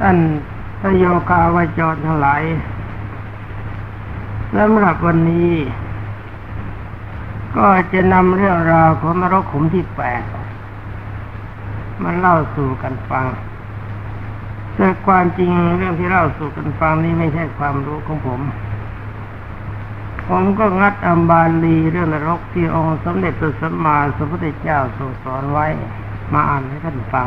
ท่านพระโยคาวาจรทั้งหลายสำหรับวันนี้ ก็จะนำเรื่องราวของนรกขุมที่แปดมาเล่าสู่กันฟัง แต่ความจริงเรื่องที่เล่าสู่กันฟังนี้ไม่ใช่ความรู้ของผม ผมก็งัดอัมบาลีเรื่องนรกที่องค์สมเด็จพระสัมมาสัมพุทธเจ้าทรงสอนไว้ มาอ่านให้ท่านฟัง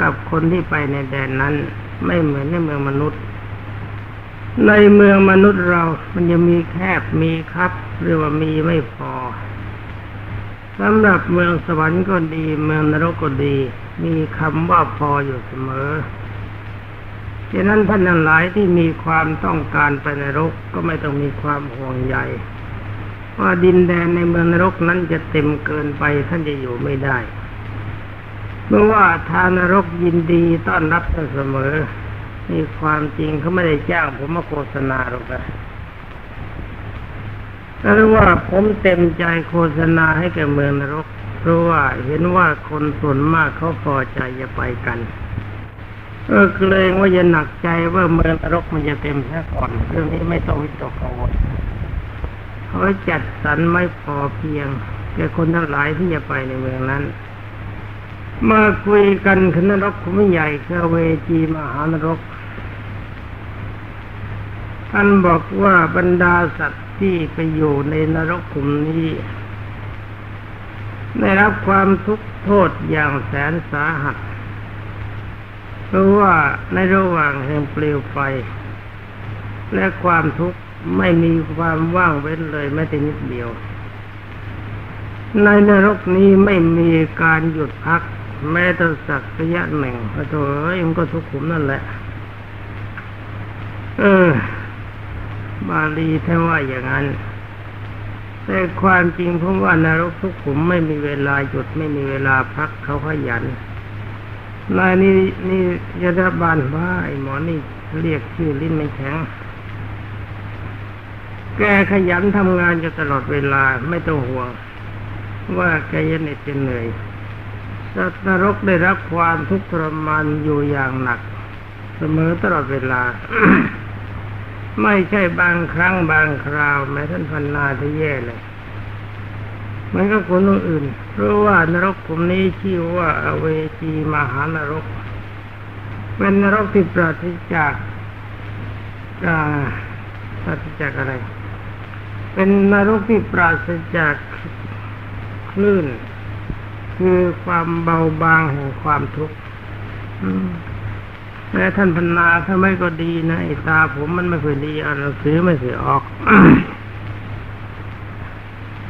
กับคนที่ไปในแดนนั้น ไม่เหมือนในเมืองมนุษย์ ในเมืองมนุษย์เรา มันจะมีแคบมีครับ หรือว่ามีไม่พอสำหรับเมืองสวรรค์ก็ดี เมืองนรกก็ดี มีคำว่าพออยู่เสมอฉะนั้นท่านทั้งหลายที่มีความต้องการไปนรกก็ไม่ต้องมีความห่วงใยว่าดินแดนในเมืองนรกนั้นจะเต็มเกินไปท่านจะอยู่ไม่ได้ เมื่อว่าทานนรกยินดีต้อนรับท่านเสมอ นี่ความจริงเขาไม่ได้จ้างผมมาโฆษณาหรอกนะแต่ว่าผมเต็มใจโฆษณาให้แก่เมืองนรก เพราะว่าเห็นว่าคนส่วนมากเขาพอใจจะไปกันเออเกรงว่าจะหนักใจว่าเมืองนรกมันจะเต็มซะก่อน เรื่องนี้ไม่ต้องวิตกกังวลเขาจัดสรรไม่พอเพียงแก่คนทั้งหลายที่จะไปในเมืองนั้น มาคุยกันคือนรกขุมใหญ่คือเวจีมหานรก ท่านบอกว่าบรรดาสัตว์ที่ไปอยู่ในนรกขุมนี้ ได้รับความทุกข์โทษอย่างแสนสาหัสเพราะว่าในระหว่างแห่งเปลวไฟ และความทุกข์ไม่มีความว่างเว้นเลยแม้แต่นิดเดียวในนรกนี้ไม่มีการหยุดพัก แม้แต่สักระยะหนึ่งพระโถเอ้ยมันก็ทุกขุมนั่นแหละ เออ บาลีท่านว่าอย่างนั้น แต่ความจริงเพราะว่านรกทุกขุมไม่มีเวลาหยุดไม่มีเวลาพักเขาขยันนายนี่นี่ยศบาลว่าไอ้หมอนี่เรียกชื่อลิ้นไม่แข็ง แกขยันทำงานอยู่ตลอดเวลาไม่ต้องห่วง ว่าแกจะเหน็ดจะเหนื่อย สัตว์นรกได้รับความทุกข์ทรมานอยู่อย่างหนัก เสมอตลอดเวลา ไม่ใช่บางครั้งบางคราว แม้ท่านพันนาที่แย่เลยมันก็คนอื่น เพราะว่านรกกลุ่มนี้ชื่อว่าอเวจีมหานรก เป็นนรกที่ปราศจากอ่าปราศจากอะไร เป็นนรกที่ปราศจากคลื่น คือความเบาบางแห่งความทุกข์อืมแม้ท่านพนนาถ้าไม่ก็ดีนะไอ้ตาผมมันไม่เคยดีอ่านหนังสือไม่เคยออก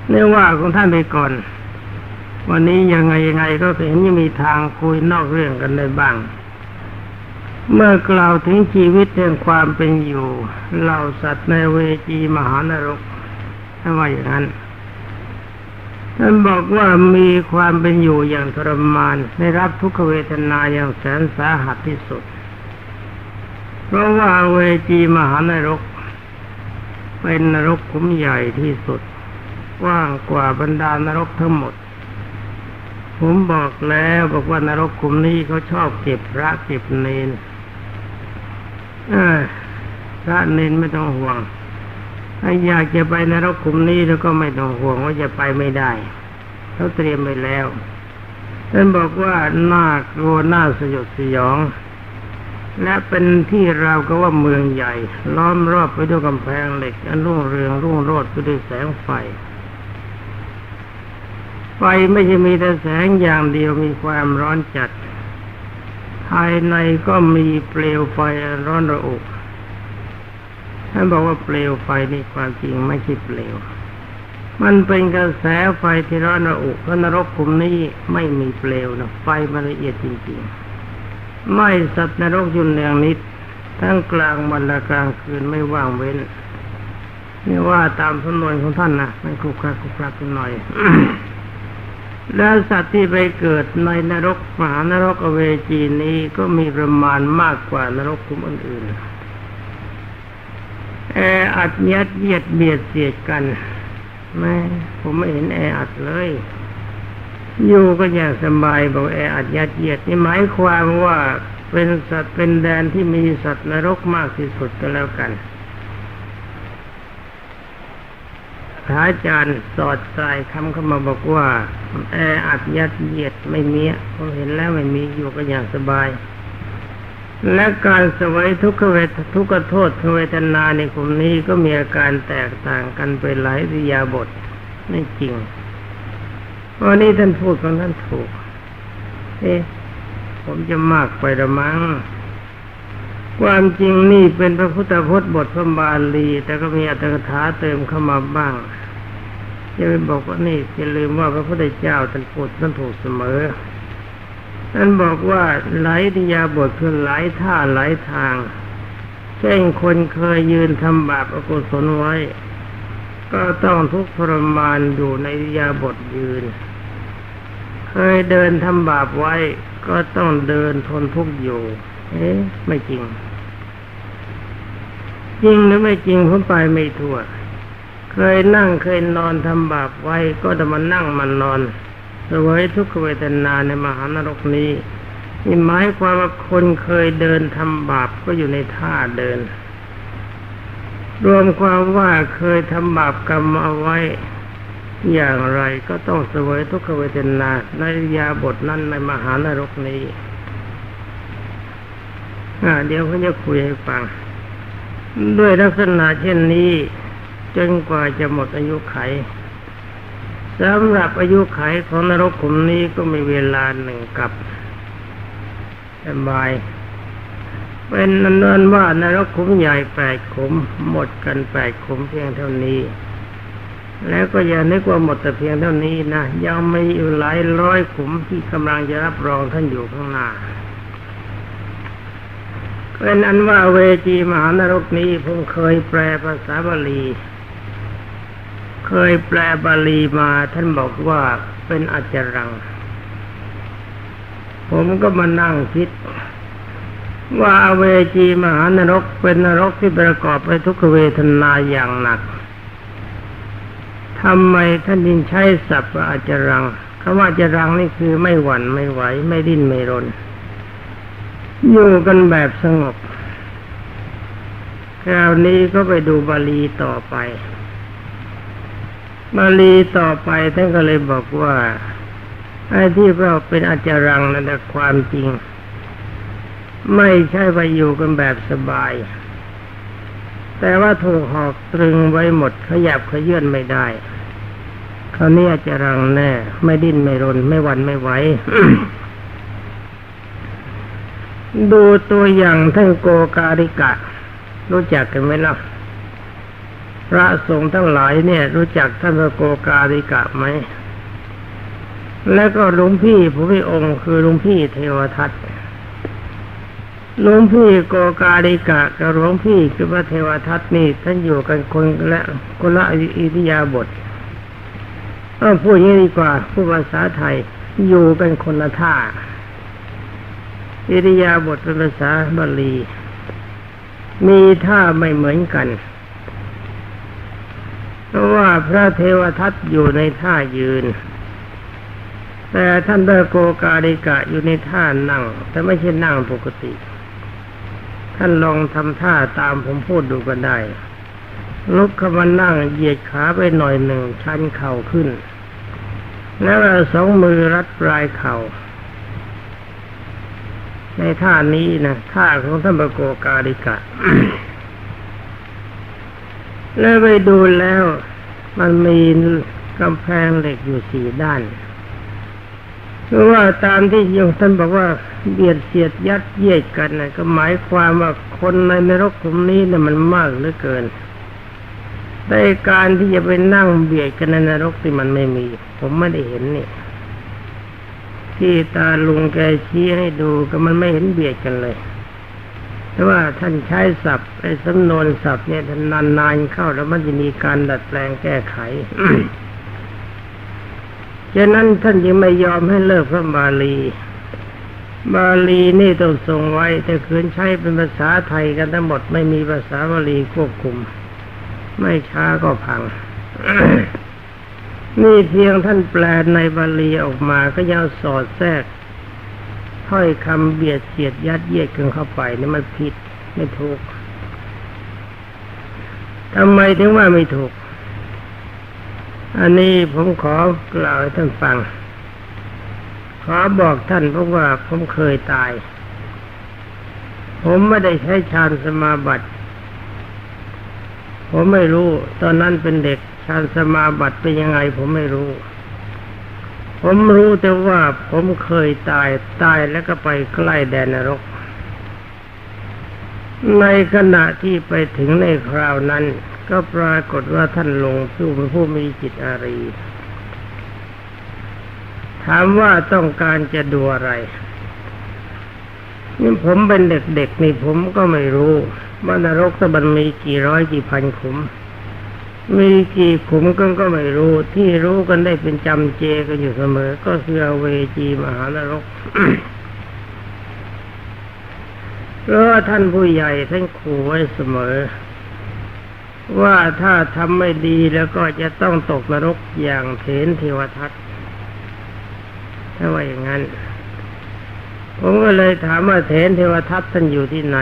เนื่อว่าของท่านไปก่อน วันนี้ยังไงยังไงก็เห็นยังมีทางคุยนอกเรื่องกันได้บ้าง เมื่อกล่าวถึงชีวิตแห่งความเป็นอยู่เหล่าสัตว์ในเวจีมหานรกท่านว่าอย่างนั้น ท่านบอกว่ามีความเป็นอยู่อย่างทรมานได้รับทุกขเวทนาอย่างแสนสาหัสที่สุด เพราะว่าเวจีมหานรก เป็นนรกคุ้มใหญ่ที่สุดกว้างกว่าบรรดานรกทั้งหมด ผมบอกแล้วบอกว่านรกคุมนี้เขาชอบเก็บพระเก็บเนนพระเนนไม่ต้องห่วง ถ้าอยากจะไปนรกคุมนี้แล้วก็ไม่ต้องห่วงว่าจะไปไม่ได้เขาเตรียมไปแล้วท่านบอกว่าน่ากลัวน่าสยดสยอง และเป็นที่เราก็ว่าเมืองใหญ่ ล้อมรอบไปด้วยกำแพงเหล็ก อันรุ่งเรืองรุ่งโรจน์ไปด้วยแสงไฟ ไฟไม่ใช่มีแต่แสงอย่างเดียวมีความร้อนจัด ภายในก็มีเปลวไฟร้อนระอุ ท่านบอกว่าเปลวไฟนี่ความจริงไม่ใช่เปลว มันเป็นกระแสไฟที่ร้อนระอุเพราะนรกขุมนี้ไม่มีเปลวนะไฟมันละเอียดจริงๆ ไม่สัตว์นรกยุนแรงนิด ทั้งกลางวันและกลางคืนไม่ว่างเว้นนี่ว่าตามสำนวนของท่านนะมันคลุกคลักคลุกคลักกันหน่อย แล้วสัตว์ที่ไปเกิดในนรกมหานรกอเวจีนี้ก็มีประมาณมากกว่านรกขุมอื่นๆ แออัดยัดเยียดเบียดเสียดกันแม่ผมไม่เห็นแออัดเลย อยู่ก็อย่างสบายบอกแออัดยัดเยียดนี่หมายความว่าเป็นสัตว์เป็นแดนที่มีสัตว์นรกมากที่สุดก็แล้วกันพระอาจารย์สอดสายคำเข้ามาบอกว่า แออัดยัดเยียดไม่มีผมเห็นแล้วไม่มีอยู่ก็อย่างสบาย และการสวยทุกขเวททุกขโทษเวทนาในกลุ่มนี้ก็มีอาการแตกต่างกันไปหลายริยาบทไม่จริงวันนี้ท่านพูดของท่านถูก เอ๊ะผมจะมากไปละมั้งความจริงนี่เป็นพระพุทธพจน์บทพระบาลี แต่ก็มีอัตถกถาเติมเข้ามาบ้างจะไปบอกว่านี่อย่าลืมว่าพระพุทธเจ้าท่านพูดท่านถูกเสมอ ท่นบอกว่าหลายนิยาบทคือหลายท่าหลายทาง เช่นคนเคยยืนทำบาปอกุศลไว้ ก็ต้องทุกข์ทรมานอยู่ในนิยาบทยืน เคยเดินทำบาปไว้ ก็ต้องเดินทนทุกข์อยู่ เอ๊ะ ไม่จริง จริงหรือไม่จริงผมไปไม่ทั่ว เคยนั่งเคยนอนทำบาปไว้ ก็จะมานั่งมันนอน วยทุกขเวทนาในมหานรกนี้นี่หมายความว่าคนเคยเดินทำบาปก็อยู่ในท่าเดิน รวมความว่าเคยทำบาปกรรมเอาไว้ อย่างไรก็ต้องเสวยทุกขเวทนาในยาบทนั้นในมหานรกนี้เดี๋ยวเขาจะคุยให้ฟัง ด้วยลักษณะเช่นนี้ จนกว่าจะหมดอายุไข สำหรับอายุไขของนรกขุมนี้ก็มีเวลาหนึ่งกับสบาย เป็นนันว่านรกขุมใหญ่แปดขุม หมดกันแปดขุมเพียงเท่านี้ แล้วก็อย่านึกว่าหมดแต่เพียงเท่านี้นะยังมีอยู่หลายร้อยขุมที่กำลังจะรับรองท่านอยู่ข้างหน้าเป็นอันว่าเวจีมหานรกนี้ผมเคยแปลภาษาบาลี เคยแปลบาลีมาท่านบอกว่าเป็นอาจารัง ผมก็มานั่งคิด ว่าอเวจีมหานรกเป็นนรกที่ประกอบไปทุกขเวทนาอย่างหนักทำไมท่านยิงใช้ศัพท์ว่าอาจารังคำว่าอาจารังนี่คือไม่หวั่นไม่ไหว ไม่ดิ้นไม่รน อยู่กันแบบสงบคราวนี้ก็ไปดูบาลีต่อไป บาลีต่อไปท่านก็เลยบอกว่าไอ้ที่เราเป็นอาจารังนั่นแต่ความจริง ไม่ใช่ไปอยู่กันแบบสบาย แต่ว่าถูกหอกตรึงไว้หมดขยับขยื่นไม่ได้คราวนี้อาจารังแน่ไม่ดิ้นไม่รน ไม่วันไม่ไหวดูตัวอย่างท่านโกการิกะ รู้จักกันไหมล่ะ พระสงฆ์ทั้งหลายเนี่ย รู้จักท่านพระโกการิกะไหม แล้วก็หลวงพี่ผู้พิองค์คือหลวงพี่เทวทัตหลวงพี่โกการิกะกับหลวงพี่คือพระเทวทัตนี่ท่านอยู่กันคนละคนละอิทยาบทต้อพูดอย่างนี้ดีกว่าพูดภาษาไทยอยู่กันคนละท่าอิริยาบทเป็นภาษาบาลี มีท่าไม่เหมือนกัน เพราะว่าพระเทวทัตอยู่ในท่ายืน แต่ท่านเดโกการิกะอยู่ในท่านั่ง แต่ไม่ใช่นั่งปกติ ท่านลองทำท่าตามผมพูดดูกันได้ลุกขึ้นมานั่งเหยียดขาไปหน่อยหนึ่งชันเข่าขึ้น แล้วเอาสองมือรัดปลายเข่า ในท่านี้นะท่าของท่านปโกกาลิกะ แล้วไปดูแล้ว มันมีกำแพงเหล็กอยู่สี่ด้านเพราะว่าตามที่โยมท่านบอกว่าเบียดเสียดยัดเยียดกันนะก็หมายความว่าคนในนรกขุมนี้นะ่ะมันมากเหลือเกินแต่การที่จะไปนั่งเบียดกันในนรกที่มันไม่มี ผมไม่ได้เห็นนี่ที่ตาลุงแกชี้ให้ดูก็มันไม่เห็นเบียดกันเลย แต่ว่าท่านใช้ศัพท์ไอ้สำนวนศัพท์เนี่ยท่านนานๆเข้าแล้วมันจะมีการดัดแปลงแก้ไขฉะนั้นท่านยังไม่ยอมให้เลิกพระบาลี บาลีนี่ต้องทรงไว้แต่คืนใช้เป็นภาษาไทยกันทั้งหมดไม่มีภาษาบาลีควบคุม ไม่ช้าก็พัง นี่เพียงท่านแปลในบาลีออกมาก็ยังสอดแทรก ถ้อยคำเบียดเสียดยัดเยียดกันเข้าไปนี่มันผิดไม่ถูกทำไมถึงว่าไม่ถูก อันนี้ผมขอกล่าวให้ท่านฟัง ขอบอกท่านเพราะว่าผมเคยตาย ผมไม่ได้ใช้ฌานสมาบัติผมไม่รู้ ตอนนั้นเป็นเด็กฌานสมาบัติเป็นยังไง ผมไม่รู้ ผมรู้แต่ว่าผมเคยตายตายแล้วก็ไปใกล้แดนนรก ในขณะที่ไปถึงในคราวนั้น ก็ปรากฏว่าท่านลงผู้เป็นผู้มีจิตอารี ถามว่าต้องการจะดูอะไรนี่ผมเป็นเด็กๆนี่ผมก็ไม่รู้ว่านรกตะบันมีกี่ร้อยกี่พันขุม มีกี่ขุมก็ก็ไม่รู้ ที่รู้กันได้เป็นจำเจกันอยู่เสมอ ก็คือเวจีมหานรกเพราะท่านผู้ใหญ่ท่านขู่ไว้เสมอ ว่าถ้าทำไม่ดีแล้วก็จะต้องตกนรกอย่างเถนเทวทัตถ้าว่าอย่างนั้น ผมก็เลยถามว่าเถนเทวทัตท่านอยู่ที่ไหน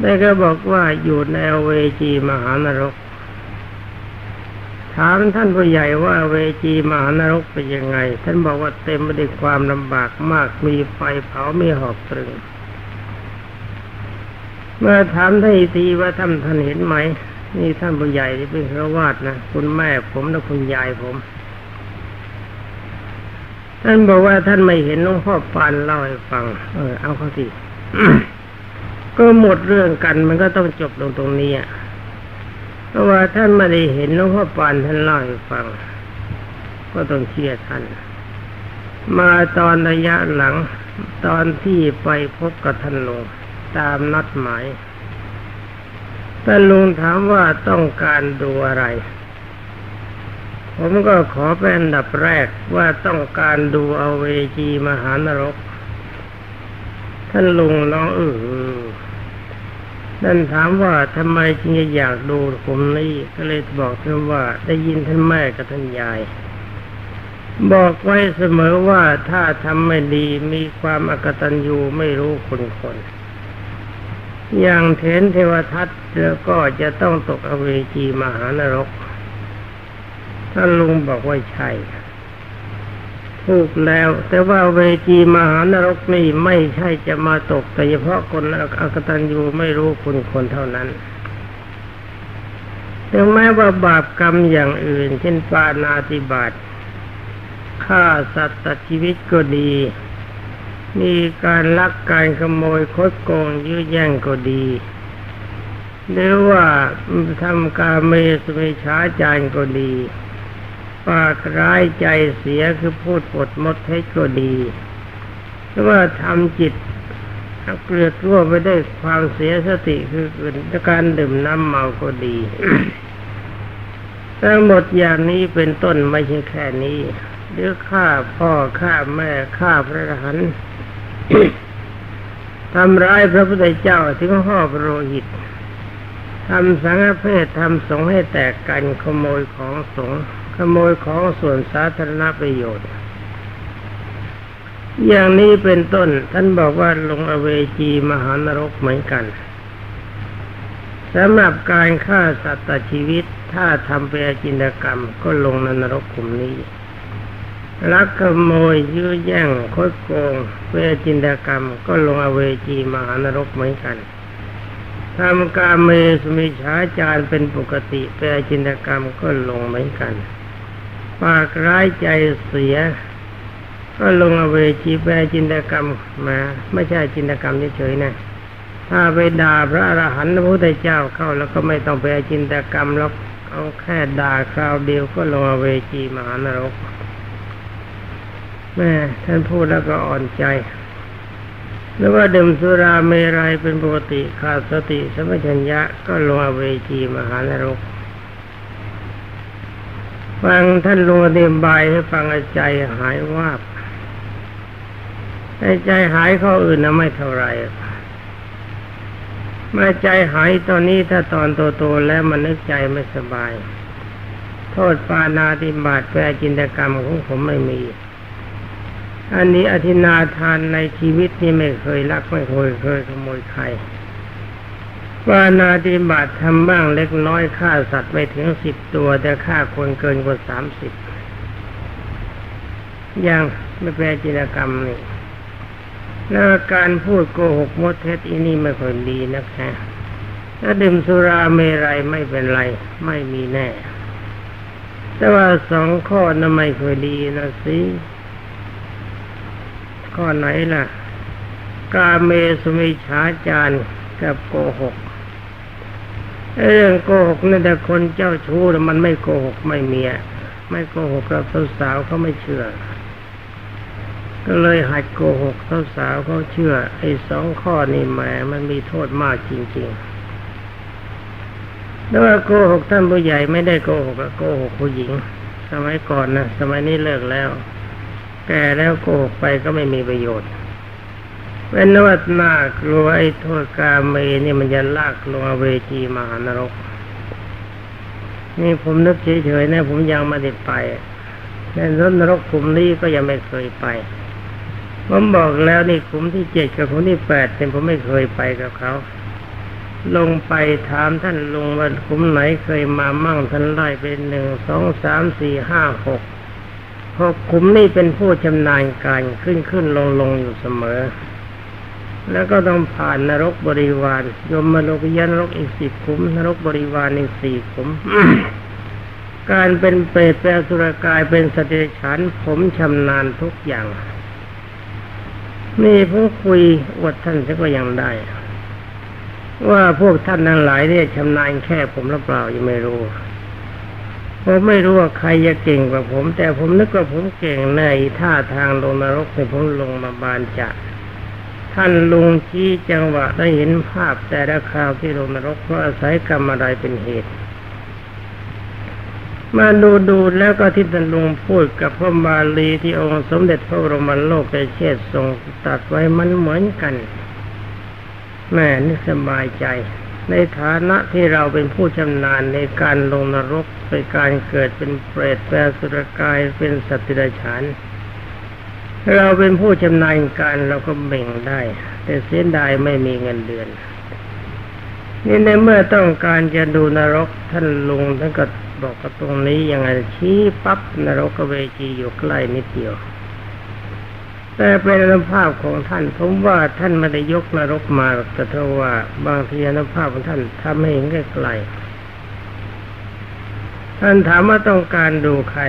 ได้ก็บอกว่าอยู่ในเวจีมหานรก ถามท่านผู้ใหญ่ว่าเวจีมหานรกเป็นยังไง ท่านบอกว่าเต็มไปด้วยความลำบากมากมีไฟเผาไมีหอกตรึง เมื่อถามท่านอีกทีว่าท่านท่านเห็นไหม นี่ท่านผู้ใหญ่ที่เป็นพระวาดนะคุณแม่ผมและคุณยายผม ท่านบอกว่าท่านไม่เห็นหลวงพ่อปานเล่าให้ฟัง เออ เอาเขาสิก็หมดเรื่องกันมันก็ต้องจบลงตรงนี้อะ เพราะว่าท่านไม่ได้เห็นหลวงพ่อปานท่านเล่าให้ฟัง ก็ต้องเชื่อท่าน มาตอนระยะหลัง ตอนที่ไปพบกับท่านหลวงตามนัดหมายท่านลุงถามว่าต้องการดูอะไร ผมก็ขอเป็นอันดับแรกว่าต้องการดูเอาเวจีมหานรก ท่านลุงร้องเออ นั่นถามว่าทำไมจึงอยากดูผมนี่ก็เลยบอกท่านว่าได้ยินท่านแม่กับท่านยาย บอกไว้เสมอว่าถ้าทำไม่ดีมีความอกตัญญูไม่รู้คุณคน อย่างเถนเทวทัตแล้วก็จะต้องตกอเวจีมหานรกท่านลุงบอกว่าใช่ ถูกแล้ว แต่ว่าเวจีมหานรกนี่ไม่ใช่จะมาตก แต่เฉพาะคนอักตัญญูไม่รู้คุณคนเท่านั้นถึงแม้ว่าบาปกรรมอย่างอื่น เช่นปานาติบาตฆ่าสัตว์ตัดชีวิตก็ดี มีการลักการขโมยคดโกงยื้อแย่งก็ดีหรือว่าทำการเมสเมช้าจารก็ดี ปากร้ายใจเสียคือพูดปดมดเท็จก็ดีหรือว่าทำจิตเกลือกลัวไปได้วยความเสียสติคือการดื่มน้ำเมาก็ดีทั้งหมดอย่างนี้เป็นต้นไม่ใช่แค่นี้หรือฆ่าพ่อฆ่าแม่ฆ่าพระหันทำร้ายพระพุทธเจ้าถึงห่อพระโหิตทำสังฆเพศทำสงฆ์ให้แตกกันขโมยของสงฆ์ ขโมยของส่วนสาธารณประโยชน์ อย่างนี้เป็นต้น ท่านบอกว่าลงอเวจีมหานรกเหมือนกันสำหรับการฆ่าสัตว์ตัดชีวิต ถ้าทำเป็นอาจินกรรม ก็ลงในนรกกลุ่มนี้ลักขโมยยื้อแย่งคดโกงเพื่อจินตกรรม ก็ลงอเวจีมหานรกเหมือนกันทำการเมสมิชาจารเป็นปกติเพื่อจินตกรรมก็ลงเหมือนกัน ปากร้ายใจเสีย ก็ลงอเวจีแปลจินตกรรมมา ไม่ใช่จินตกรรมเฉยๆนะถ้าไปด่าพระอรหันต์พระพุทธเจ้าเข้า แล้วก็ไม่ต้องไปจินตกรรมแล้วเอาแค่ด่าคราวเดียวก็ลงอเวจีมหานรกแม่ท่านพูดแล้วก็อ่อนใจหรือว่าดื่มสุราเมรัยเป็นปกติขาดสติสมัชัญญะก็ลงอเวจีมหานรก ฟังท่านลงอธิบายให้ฟังใจหายวาบให้ใจหายข้ออื่นนะไม่เท่าไรเมื่อใจหายตอนนี้ถ้าตอนโตๆแล้วมันนึกใจไม่สบาย โทษปานาติบาตแปลจินตกรรมของผมไม่มี อันนี้อธินาทานในชีวิตนี่ไม่เคยลักไม่เคยเคยขโมยใคร ปานาติบาตทำบ้างเล็กน้อยฆ่าสัตว์ไม่ถึงสิบตัว แต่ฆ่าคนเกินกว่าสามสิบยังไม่แปลจินกรรมนี่แล้วการพูดโกหกมดเท็จอีนี่ไม่ค่อยดีนะคะถ้าดื่มสุราเมรัยไม่เป็นไร ไม่มีแน่ แต่ว่าสองข้อนั้นไม่ค่อยดีนะสิข้อไหนล่ะ กาเมสุมิชาจารกับโกหก เรื่องโกหกนั่นแต่คนเจ้าชู้มันไม่โกหกไม่เมีย ไม่โกหกกับสาวๆเขาไม่เชื่อ ก็เลยหัดโกหกสาวๆเขาเชื่อ ไอ้สองข้อนี่แหมมันมีโทษมากจริงๆแล้วโกหกท่านผู้ใหญ่ไม่ได้โกหกโกหกผู้หญิง สมัยก่อนนะสมัยนี้เลิกแล้ว แก่แล้วโกหกไปก็ไม่มีประโยชน์ เป็นนวัตนากลัวไอ้โทษกาเมนี่มันจะลากลงเวทีมหานรก นี่ผมนึกเฉยๆนะผมยังไม่ได้ไปในรถนรกกลุ่มนี้ก็ยังไม่เคยไป ผมบอกแล้วนี่ขุมที่เจ็ดกับขุมที่แปดเนี่ยผมไม่เคยไปกับเขา ลงไปถามท่านลงว่าขุมไหนเคยมามั่งท่านไล่เป็นหนึ่งสองสามสี่ห้าหกหกขุมนี่เป็นผู้ชำนาญการขึ้นขึ้นลงลงอยู่เสมอ แล้วก็ต้องผ่านนรกบริวารยมมโลกยานรกอีกสิบขุม นรกบริวารอีกสี่ขุม การเป็นเปรตแปลสุรกายเป็นสติฉันผมชำนาญทุกอย่าง นี่ผมคุยอวดท่านสักก็ยังได้ ว่าพวกท่านทั้งหลายเนี่ยชำนาญแค่ผมหรือเปล่ายังไม่รู้ผมไม่รู้ว่าใครจะเก่งกว่าผม แต่ผมนึกว่าผมเก่งในท่าทางลงนรกในผมลงมาบานจะ ท่านลุงชี้จังหวะได้เห็นภาพแต่ละคราวที่ลงนรกเพราะอาศัยกรรมอะไรเป็นเหตุ มาดูดูแล้วก็ที่ท่านลุงพูดกับพระบาลีที่องค์สมเด็จพระบรมโลกไปเชษทรงตัดไว้มันเหมือนกันแม่นี่สบายใจ ในฐานะที่เราเป็นผู้ชำนาญในการลงนรกเป็นการเกิดเป็นเปรตแปลสุรกายเป็นสัตว์ติฉาน เราเป็นผู้ชำนาญการเราก็เบ่งได้ แต่เสียดายไม่มีเงินเดือน นี่ในเมื่อต้องการจะดูนรกท่านลุงท่านก็บอกกับตรงนี้ยังไงชี้ปั๊บนรกเวจีอยู่ใกล้นิดเดียว แต่เป็นอนุภาพของท่านผมว่าท่านไม่ได้ยกนรกมาแต่เท่าว่าบางทีอนุภาพของท่านทำให้เห็นใกล้ๆท่านถามว่าต้องการดูใคร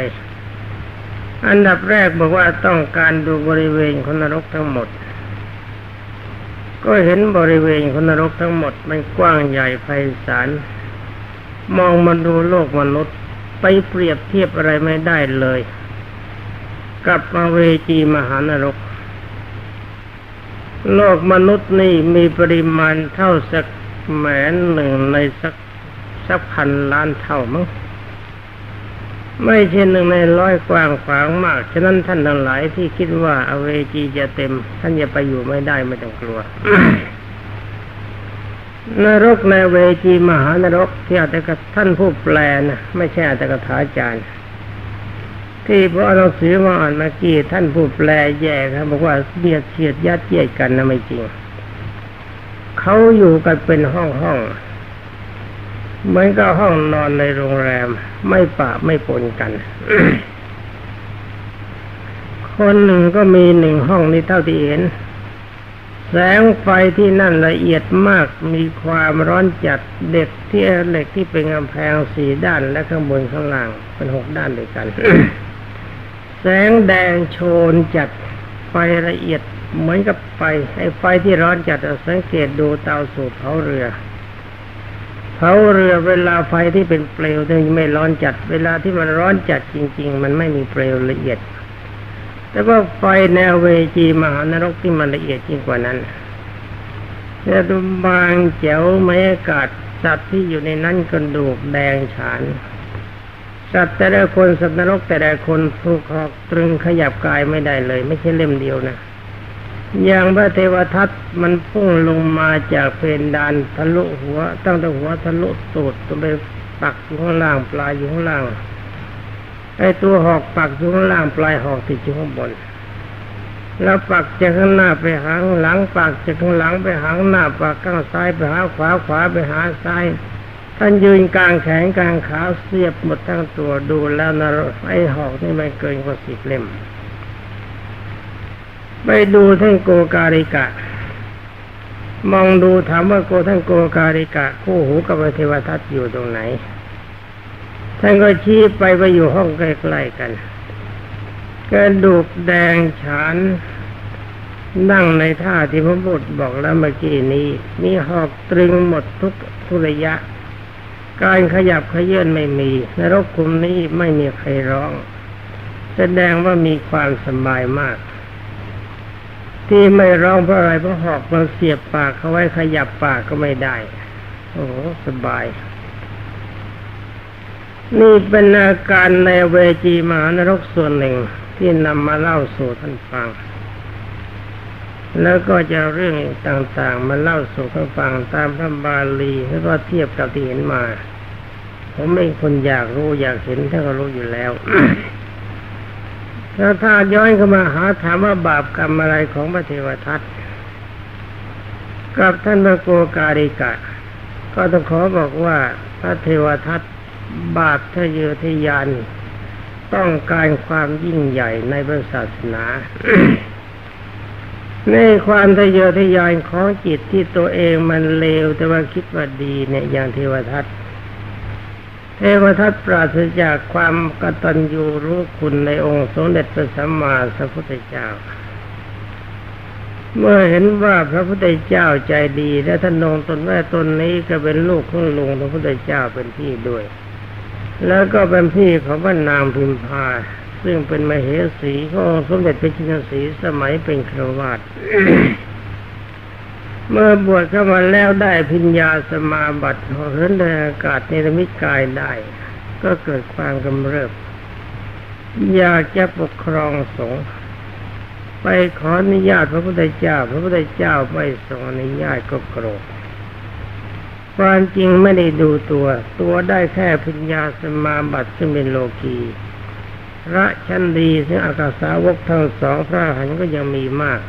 อันดับแรกบอกว่าต้องการดูบริเวณของนรกทั้งหมด ก็เห็นบริเวณของนรกทั้งหมด มันกว้างใหญ่ไพศาลมองมาดูโลกมนุษย์ ไปเปรียบเทียบอะไรไม่ได้เลยกับมาเวจีมหานรก โลกมนุษย์นี่มีปริมาณเท่าสักแหมนหนึ่งในสักสักพันล้านเท่ามั้ง ไม่ใช่หนึ่งในร้อยกว้างขวางมาก ฉะนั้นท่านทั้งหลายที่คิดว่าอเวจีจะเต็ม ท่านจะไปอยู่ไม่ได้ไม่ต้องกลัวนรกในเวจีมหานรกที่อาจาท่านผู้แปลนะไม่ใช่อาจารย์ถาจารย์ ที่พอเราสือมาอ่านเมื่อกี้ท่านผู้แปลแย่ครับบอกว่าเบียดเสียดยัดเยียดกันนะไม่จริงเขาอยู่กันเป็นห้องห้อง เหมือนกับห้องนอนในโรงแรม ไม่ปะไม่ปนกัน คนหนึ่งก็มีหนึ่งห้องนี้เท่าที่เห็น แสงไฟที่นั่นละเอียดมากมีความร้อนจัดเด็กที่เหล็กที่เป็นกำแพงสี่ด้านและข้างบนข้างล่างเป็นหกด้านด้วยกัน แสงแดงโชนจัดไฟละเอียดเหมือนกับไฟไอ้ไฟที่ร้อนจัดสังเกตดูเตาสูบเผาเรือ ผาเรือเวลาไฟที่เป็นเปลวที่ไม่ร้อนจัด เวลาที่มันร้อนจัดจริง ๆ มันไม่มีเปลวละเอียด แต่ว่าไฟแนวเวจีมหานรกที่มันละเอียดยิ่งกว่านั้นแต่ดูบางแจ๋วไม่อากาศสัตว์ที่อยู่ในนั้นกระดูกแดงฉาน สัตว์แต่ละคนสัตว์นรกแต่ละคนถูกหอกตรึงขยับกายไม่ได้เลย ไม่ใช่เล่มเดียวนะ อย่างพระเทวทัตมันพุ่งลงมาจากเพดานทะลุหัว ตั้งแต่หัวทะลุตูดตัวไปปักอยู่ข้างล่างปลายอยู่ข้างล่างไอตัวหอกปักอยู่ข้างล่างปลายหอกติดอยู่ข้างบน แล้วปักจากข้างหน้าไปหางหลังปักจากข้างหลังไปหางหน้าปักข้างซ้ายไปหาขวาขวาไปหาซ้ายท่านยืนกลางแขนกลางขาเสียบหมดทั้งตัวดูแล้วนะไอหอกนี่ไม่เกินกว่าสิบเล่ม ไปดูท่านโกการิกะ มองดูถามว่าโกท่านโกการิกะ คู่หูกับเทวทัตอยู่ตรงไหน ท่านก็ชี้ไปไปอยู่ห้องใกล้ๆกันกระดูกแดงฉาน นั่งในท่าที่พระบุตรบอกแล้วเมื่อกี้นี้ มีหอกตรึงหมดทุกทุระยะ การขยับขยื่นไม่มีนรกคุมนี้ไม่มีใครร้อง แสดงว่ามีความสบายมาก ที่ไม่ร้องเพราะอะไรเพราะหอกมันเสียบปากเขาไว้ขยับปากก็ไม่ได้ โอ้สบาย นี่เป็นอาการในเวจีมหานรกส่วนหนึ่งที่นำมาเล่าสู่ท่านฟัง แล้วก็จะเรื่องต่างๆ มาเล่าสู่ท่านฟังตามพระบาลีแล้วก็เทียบกับที่เห็นมา ผมไม่คนอยากรู้อยากเห็นท่าก็รู้อยู่แล้ว ถ้าถ้าย้อนเข้ามาหาถามว่าบาปกรรมอะไรของพระเทวทัตกับท่านพระโกการิกะ ก็ต้องขอบอกว่าพระเทวทัตบาปทะเยอทะยานต้องการความยิ่งใหญ่ในพระศาสนาในความทะเยอทะยานของจิตที่ตัวเองมันเลวแต่ว่าคิดว่าดีเนี่ยอย่างเทวทัต เทวทัตปราศจากความกตัญญูรู้คุณในองค์สมเด็จพระสัมมาสัมพุทธเจ้า เมื่อเห็นว่าพระพุทธเจ้าใจดี และท่านนงตนว่ตนนี้ก็เป็นลูกของลุงพระพุทธเจ้าเป็นพี่ด้วย แล้วก็เป็นพี่ของพระนางพิมพาซึ่งเป็นมเหสีขององค์สมเด็จพระจินสีสมัยเป็นครวาส เมื่อบวชเข้ามาแล้วได้พิญญาสมาบัติเหินในอากาศในรมิตกายได้ ก็เกิดความกำเริบ อยากจะปกครองสงฆ์ไปขออนุญาตพระพุทธเจ้า พระพุทธเจ้าไม่ทรงอนุญาตก็โกรธความจริงไม่ได้ดูตัว ตัวได้แค่พิญญาสมาบัติซึ่งเป็นโลกีพระชั้นดีซึ่งอากาสาวกทั้งสองพระหันก็ยังมีมาก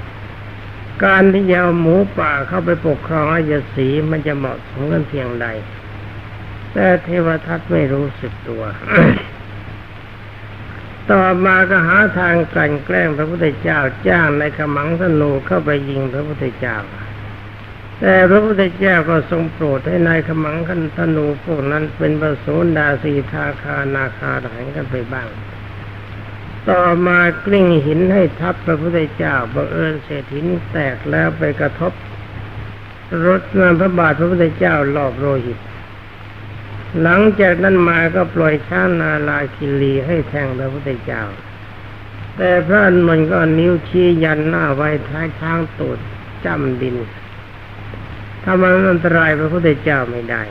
การที่จะเอาหมูป่าเข้าไปปกครองราชสีมันจะเหมาะสมกันเพียงใด แต่เทวทัตไม่รู้สึกตัว ต่อมาก็หาทางกลั่นแกล้งพระพุทธเจ้าจ้างในขมังธนูเข้าไปยิงพระพุทธเจ้า แต่พระพุทธเจ้าก็ทรงโปรดให้นายขมังคันธนูพวกนั้นเป็นประโสดาสีทาคานาคาหันกันไปบ้าง ต่อมากลิ้งหินให้ทับพระพุทธเจ้าบังเอิญเศษหินแตกแล้วไปกระทบ รถงานพระบาทพระพุทธเจ้าหลอบโลหิต หลังจากนั้นมาก็ปล่อยช้างนาลาคิรีให้แทงพระพุทธเจ้า แต่พระอานนท์ก็นิ้วชี้ยันหน้าไว้ท้ายช้างตูดจ้ำดินทำอันตรายพระพุทธเจ้าไม่ได้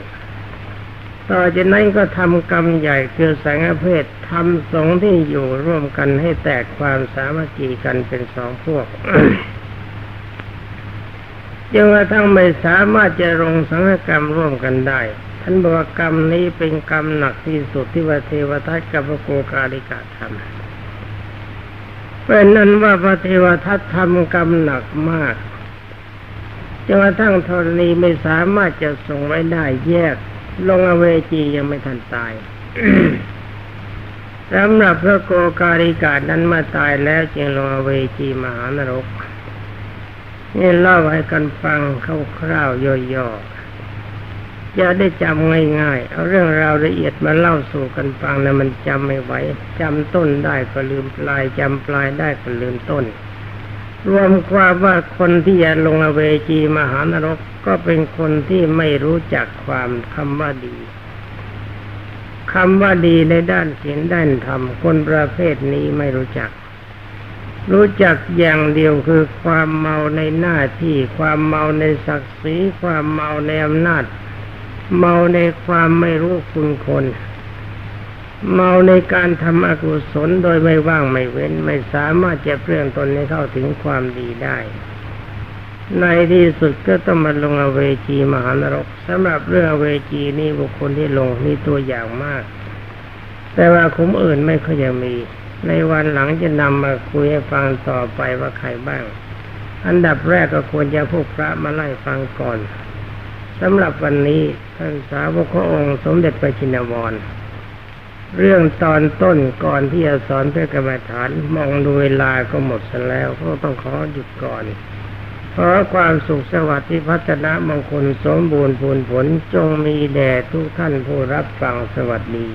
ต่อจากนั้นก็ทำกรรมใหญ่คือแสงเพศทำสงที่อยู่ร่วมกันให้แตกความสามัคคีกันเป็นสองพวกจนกระทั่งไม่สามารถจะลงสังฆกรรมร่วมกันได้ ท่านบอกว่ากรรมนี้เป็นกรรมหนักที่สุดที่ว่าเทวทัตกับพระโกกาลิกาทำเป็นนั้นว่าพระเทวทัตทำกรรมหนักมากจนกระทั่งธรณีไม่สามารถจะส่งไว้ได้แยก ลงอเวจียังไม่ทันตายสำหรับพระโกการิกานั้นมื่อตายแล้วจึงลงอเวจีมหานรกนี่เล่าให้กันฟังคร่าวๆย่อๆอย่าได้จำง่ายๆ เอาเรื่องราวละเอียดมาเล่าสู่กันฟังนะมันจำไม่ไหวจำต้นได้ก็ลืมปลายจำปลายได้ก็ลืมต้น รวมความว่าคนที่จะลงอเวจีมหานรกก็เป็นคนที่ไม่รู้จักความคำว่าดีคำว่าดีในด้านศีลด้านธรรมคนประเภทนี้ไม่รู้จัก รู้จักอย่างเดียวคือความเมาในหน้าที่ความเมาในศักดิ์ศรีความเมาในอำนาจ เมาในความไม่รู้คุณคน เมาในการทำอกุศลโดยไม่ว่างไม่เว้น ไม่สามารถจะเปลี่ยนตนให้เข้าถึงความดีได้ ในที่สุดก็ต้องมาลงอเวจีมหานรกสำหรับเรื่องอเวจีนี่บุคคลที่ลงนี่ตัวอย่างมาก แต่ว่าคุมอื่นไม่ค่อยจะมี ในวันหลังจะนำมาคุยให้ฟังต่อไปว่าใครบ้าง อันดับแรกก็ควรจะพวกพระมาไล่ฟังก่อนสำหรับวันนี้ท่านสาวกขององค์สมเด็จพระชินวร เรื่องตอนต้นก่อนที่จะสอนเพื่อกรรมฐานมองดูเวลาก็หมดซะแล้วก็ต้องขอหยุดก่อนขอความสุขสวัสดิ์ที่พัฒนามงคลสมบูรณ์ผลผลจงมีแด่ทุกท่านผู้รับฟังสวัสดี